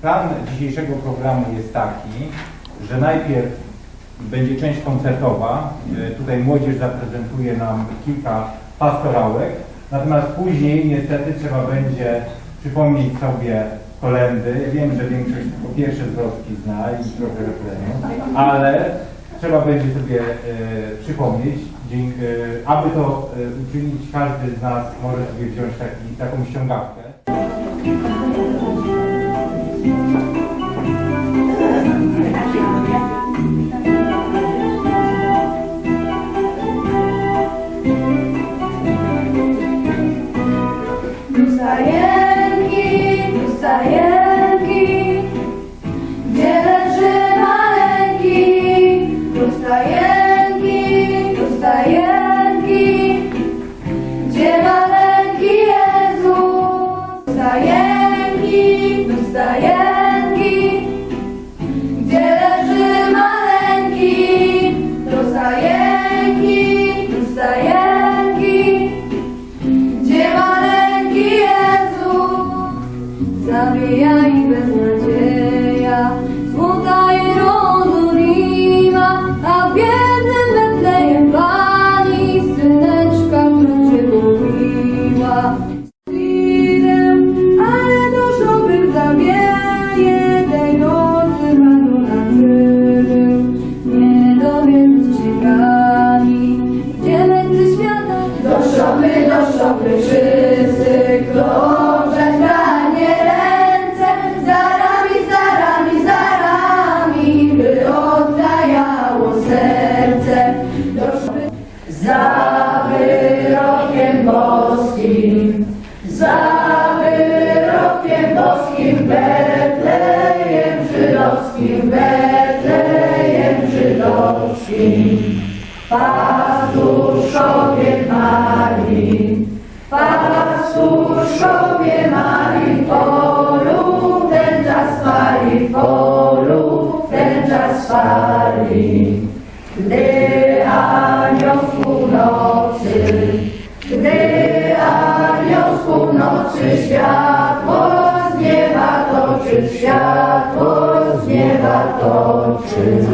Plan dzisiejszego programu jest taki, że najpierw będzie część koncertowa. E, Tutaj młodzież zaprezentuje nam kilka pastorałek. Natomiast później niestety trzeba będzie przypomnieć sobie kolendy. Wiem, że większość po pierwsze zwrotki zna i trochę refrenu, ale trzeba będzie sobie e, przypomnieć. E, aby to e, uczynić, każdy z nas może sobie wziąć taki, taką ściągawkę. Stajenki, gdzie leży maleńki, tu stajenki, tu stajenki, gdzie maleńki Jezus. Stajenki, tu Zabija i beznadzieja, smuta i rozumima, a w biednym Betlejem Pani syneczka przyczepiła. Idę, ale do szopy zawieje tej nocy Panu na krzyżu. Nie dowiedz się Pani, gdzie lecy świata. Do szopy, do szopy boskim, Betlejem żydowskim, Betlejem żydowskim. Pastuszkowie Marii, pastuszkowie Marii, w polu ten czas w polu ten czas fali. Gdy anioł z północy, gdy anioł północy światło światło z nieba toczy.